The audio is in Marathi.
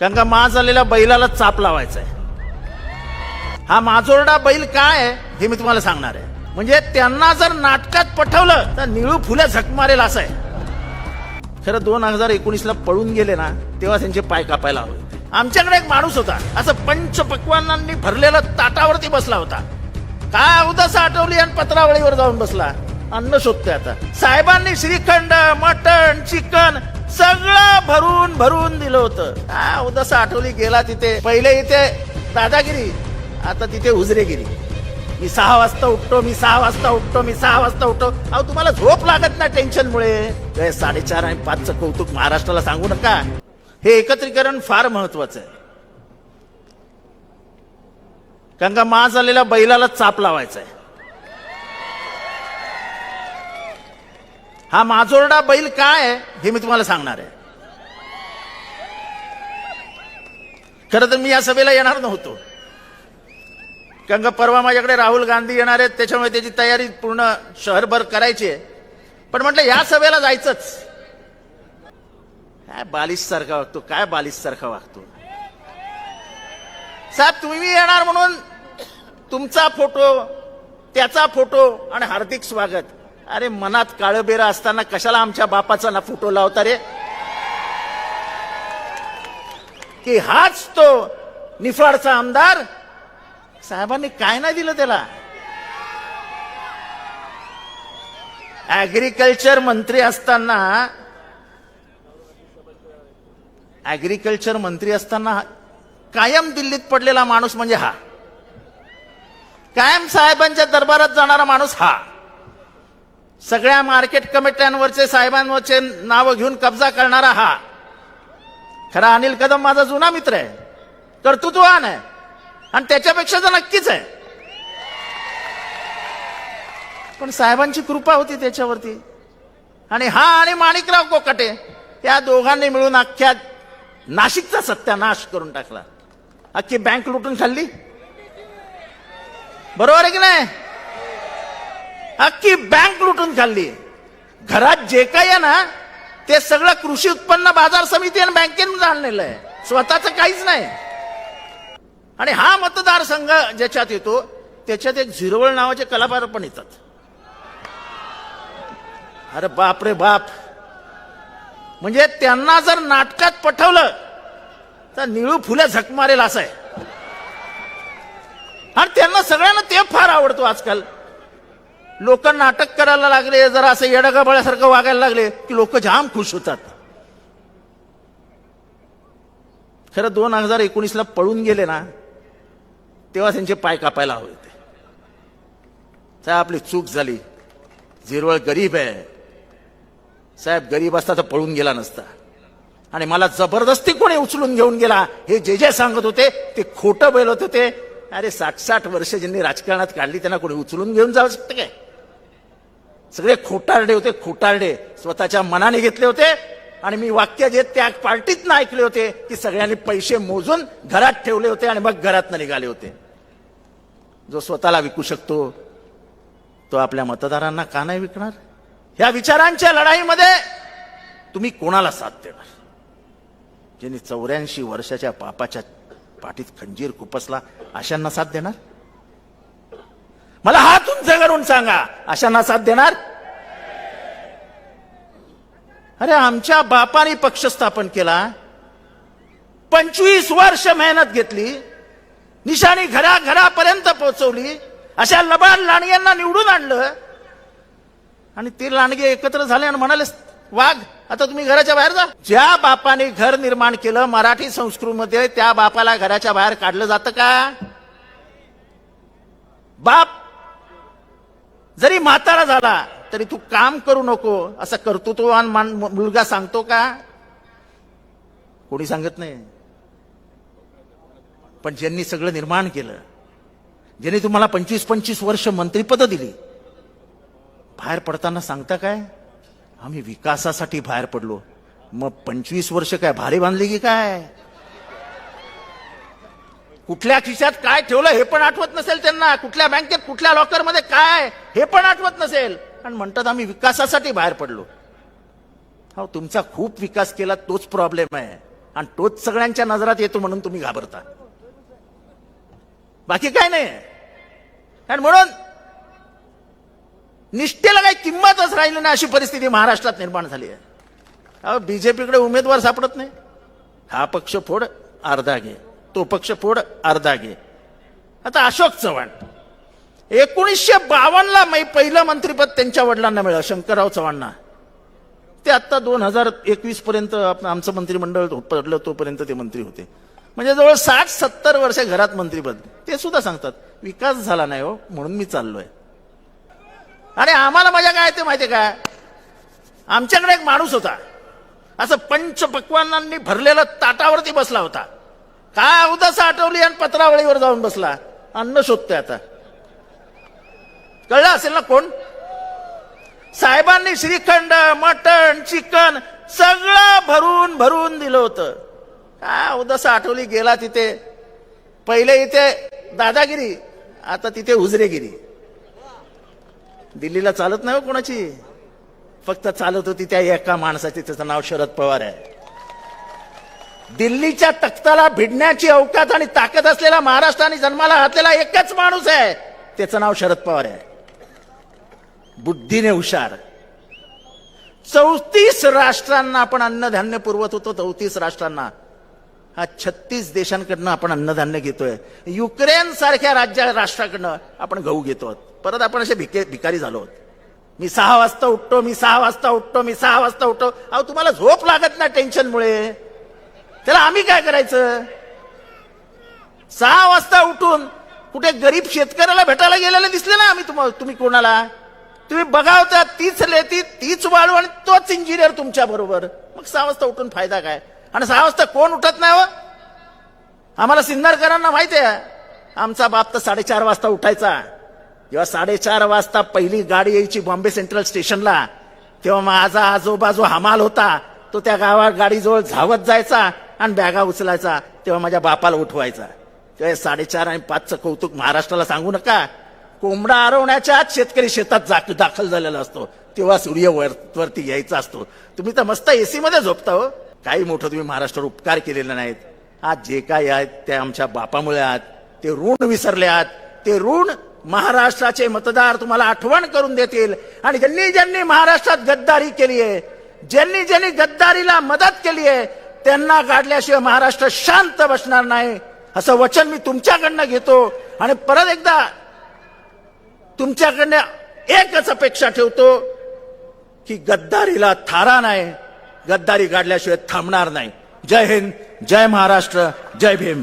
कारण का मा झालेल्या बैलाला चाप लावायचा आहे हा माजोरडा बैल काय आहे हे मी तुम्हाला सांगणार आहे. म्हणजे त्यांना जर नाटकात पठवलं तर निळू फुले झक मारेल असं आहे खरं दोन हजार एकोणीसला पळून गेले ना तेव्हा त्यांचे पाय कापायला हवे आमच्याकडे एक माणूस होता असं पंच पक्वानांनी भरलेला ताटावरती बसला होता. काय उदास आठवली आणि पत्रावळीवर जाऊन बसला. अन्न शोधतोय आता. साहेबांनी श्रीखंड मटण चिकन सगळं भरून भरून दिलं होतं. हा उदास आठवली गेला तिथे. पहिले इथे दादागिरी आता तिथे उजरेगिरी. मी सहा वाजता उठतो मी सहा वाजता उठतो मी सहा वाजता उठतो. अहो तुम्हाला झोप लागत ना टेन्शनमुळे. साडेचार आणि पाचचं कौतुक महाराष्ट्राला सांगू नका. हे एकत्रीकरण फार महत्वाचं आहे. कारण का मास आलेल्या बैलाला चाप लावायचा आहे. हा माजोरडा बैल काय हे मी तुम्हाला सांगणार आहे. खरं तर मी या सभेला येणार नव्हतो. कारण का परवा माझ्याकडे राहुल गांधी येणार आहेत त्याच्यामुळे त्याची तयारी पूर्ण शहरभर करायची आहे. पण म्हटलं या सभेला जायचंच. काय बालिश सारखा वागतो काय बालिश सारखा वागतो. साहेब तुम्ही येणार म्हणून तुमचा फोटो त्याचा फोटो आणि हार्दिक स्वागत. अरे मनात काळबेरा असताना कशाला आमच्या बापाचा ना फोटो लावता रे? की हाच तो निफाडचा आमदार? साहेबांनी काय नाही दिलं त्याला? ऍग्रिकल्चर मंत्री असताना ऍग्रिकल्चर मंत्री असताना कायम दिल्लीत पडलेला माणूस म्हणजे हा. कायम साहेबांच्या दरबारात जाणारा माणूस हा. सगळ्या मार्केट कमिट्यांवरचे साहेबांवरचे नाव घेऊन कब्जा करणारा हा. खरा अनिल कदम माझा जुना मित्र आहे. कर्तृत्ववान आहे. आणि त्याच्यापेक्षा तर नक्कीच आहे. पण साहेबांची कृपा होती त्याच्यावरती. आणि हा आणि माणिकराव कोकाटे या दोघांनी मिळून अख्ख्या नाशिकचा सत्यानाश करून टाकला. अख्खी बँक लुटून खाल्ली. बरोबर आहे की नाही? अख्खी बँक लुटून खाल्ली. घरात जे काही आहे ना ते सगळं कृषी उत्पन्न बाजार समिती आणि बँकेनं आणलेलं आहे. स्वतःच काहीच नाही. आणि हा मतदारसंघ ज्याच्यात येतो त्याच्यात एक झिरवळ नावाचे कलाकार पण येतात. अरे बाप रे बाप. म्हणजे त्यांना जर नाटकात पठवलं तर निळू फुले झक मारेल असं आहे. आणि त्यांना सगळ्यांना ते फार आवडतो आजकाल. लोक नाटक करायला लागले जरा असं येडगाबळ्यासारखं वागायला लागले की लोक जाम खुश होतात. खरं दोन हजार एकोणीसला पळून गेले ना तेव्हा त्यांचे पाय कापायला हवे होते. साहेब आपली चूक झाली. झिरवळ गरीब आहे. साहेब गरीब असता तर पळून गेला नसता. आणि मला जबरदस्ती कोणी उचलून घेऊन गेला हे जे जे सांगत होते ते खोटं बैलत होते. अरे साठ साठ वर्ष ज्यांनी राजकारणात काढली त्यांना कोणी उचलून घेऊन जाऊ शकतं काय? सगळे खोटारडे होते खोटारडे. स्वतःच्या मनाने घेतले होते आणि मी वाक्य जे त्या पार्टीत ऐकले होते की सगळ्यांनी पैसे मोजून घरात ठेवले होते आणि मग घरात निघाले होते. जो स्वतःला विकू शकतो तो आपल्या मतदारांना का नाही विकणार? ह्या विचारांच्या लढाईमध्ये तुम्ही कोणाला साथ देणार? ज्यांनी चौऱ्याऐंशी वर्षाच्या पापाच्या पाठीत खंजीर खुपसला अशांना साथ देणार? मला हातून झगडून सांगा अशांना साथ देणार? अरे आमच्या बापाने पक्ष स्थापन केला. पंचवीस वर्ष मेहनत घेतली. निशाणी घराघरापर्यंत पोहोचवली. अशा लबाड लांडग्यांना निवडून आणलं. आणि ते लांडगे एकत्र झाले आणि म्हणाले वाघ आता तुम्ही घराच्या बाहेर जा. ज्या बापाने घर निर्माण केलं मराठी संस्कृतीमध्ये त्या बापाला घराच्या बाहेर काढलं जातं का? बाप जरी म्हातारा झाला तरी तू काम करू नको. असं कर्तृत्ववान मान मुलगा सांगतो का? कोणी सांगत नाही. पण ज्यांनी सगळं निर्माण केलं ज्यांनी तुम्हाला पंचवीस पंचवीस वर्ष मंत्रीपद दिली बाहेर पडताना सांगता काय? आम्ही विकासासाठी बाहेर पडलो. मग पंचवीस वर्ष काय भारी बांधली की काय? कुठल्या खिशात काय ठेवलं हे पण आठवत नसेल त्यांना. कुठल्या बँकेत कुठल्या लॉकरमध्ये काय हे पण आठवत नसेल. आणि म्हणतात आम्ही विकासासाठी बाहेर पडलो. हो तुमचा खूप विकास केला तोच प्रॉब्लेम आहे. आणि तोच सगळ्यांच्या नजरात येतो म्हणून तुम्ही घाबरता. बाकी काय नाही. आणि म्हणून निष्ठेला काही किंमतच राहिली नाही अशी परिस्थिती महाराष्ट्रात निर्माण झाली आहे. अहो बीजेपीकडे उमेदवार सापडत नाही. हा पक्ष फोड अर्धा घे. तो पक्ष फोड अर्धा घे. आता अशोक चव्हाण. एकोणीसशे बावन्नला मी पहिलं मंत्रीपद त्यांच्या वडिलांना मिळालं शंकरराव चव्हाणना. ते आत्ता दोन हजार एकवीस पर्यंत आमचं मंत्रिमंडळ पडलं तोपर्यंत ते मंत्री होते. म्हणजे जवळ साठ सत्तर वर्ष घरात मंत्रीपद. ते सुद्धा सांगतात विकास झाला नाही हो म्हणून मी चाललोय. आणि आम्हाला मजा काय ते माहिती का? आमच्याकडे एक माणूस होता. असं पंच पक्वानांनी भरलेला ताटावरती बसला होता. काय उदास आठवली आणि पत्रावळीवर जाऊन बसला. अन्न शोधतोय आता. कळलं असेल ना कोण? साहेबांनी श्रीखंड मटण चिकन सगळं भरून भरून दिलं होतं. काय उदास आठवली गेला तिथे. पहिले इथे दादागिरी आता तिथे हुजरेगिरी दिल्लीला चालत नाही हो कोणाची? फक्त चालत होती त्या एका माणसाची त्याचं नाव शरद पवार आहे. दिल्लीच्या तख्ताला भिडण्याची अवकात आणि ताकद असलेला महाराष्ट्राने जन्माला घातलेला एकच माणूस आहे. त्याचं नाव शरद पवार आहे. बुद्धीने हुशार. चौतीस राष्ट्रांना आपण अन्नधान्य पुरवत होतो चौतीस राष्ट्रांना. हा छत्तीस देशांकडनं आपण अन्नधान्य घेतोय. युक्रेन सारख्या राज्या राष्ट्राकडनं आपण गहू घेतो. परत आपण असे भिके भिकारी झालो. आहोत मी सहा वाजता उठतो मी सहा वाजता उठतो मी सहा वाजता उठतो. अहो तुम्हाला झोप लागत ना टेन्शनमुळे. त्याला आम्ही काय करायचं? सहा वाजता उठून कुठे गरीब शेतकऱ्याला भेटायला गेलेलं दिसले ना आम्ही तुम्हाला तुम्ही कोणाला? तुम्ही बघावता तीच लेती तीच वाळू आणि तोच इंजिनियर तुमच्या बरोबर. मग सहा वाजता उठून फायदा काय? आणि सहा वाजता कोण उठत नाही हो? आम्हाला सिन्नरकरांना माहिती आहे. आमचा बाप तर साडेचार वाजता उठायचा. जेव्हा साडेचार वाजता पहिली गाडी यायची बॉम्बे सेंट्रल स्टेशनला तेव्हा माझा आजोबा जो हमाल होता. तो त्या गावात गाडीजवळ धावत जायचा आणि बॅगा उचलायचा. तेव्हा माझ्या बापाला उठवायचा. तेव्हा साडेचार आणि पाचचं कौतुक महाराष्ट्राला सांगू नका. कोंबडा आरवण्याच्या आत शेतकरी शेतात जा- दाखल झालेला असतो. तेव्हा सूर्य वरती यायचा असतो. तुम्ही तर मस्त एसी मध्ये झोपता हो. काही मोठं तुम्ही महाराष्ट्रावर उपकार केलेले नाहीत. आज जे काय आहेत ते आमच्या बापामुळे आहात. ते ऋण विसरले आहात. ते ऋण महाराष्ट्राचे मतदार तुम्हाला आठवण करून देतील. आणि ज्यांनी ज्यांनी महाराष्ट्रात गद्दारी केली आहे ज्यांनी ज्यांनी गद्दारीला मदत केली आहे त्यांना काढल्याशिवाय महाराष्ट्र शांत बसणार नाही. असं वचन मी तुमच्याकडनं घेतो. आणि परत एकदा तुमच्याकडनं एकच अपेक्षा ठेवतो की गद्दारीला थारा नाही गद्दारी काढल्याशिवाय थांबणार नाही. जय हिंद जय महाराष्ट्र जय भीम.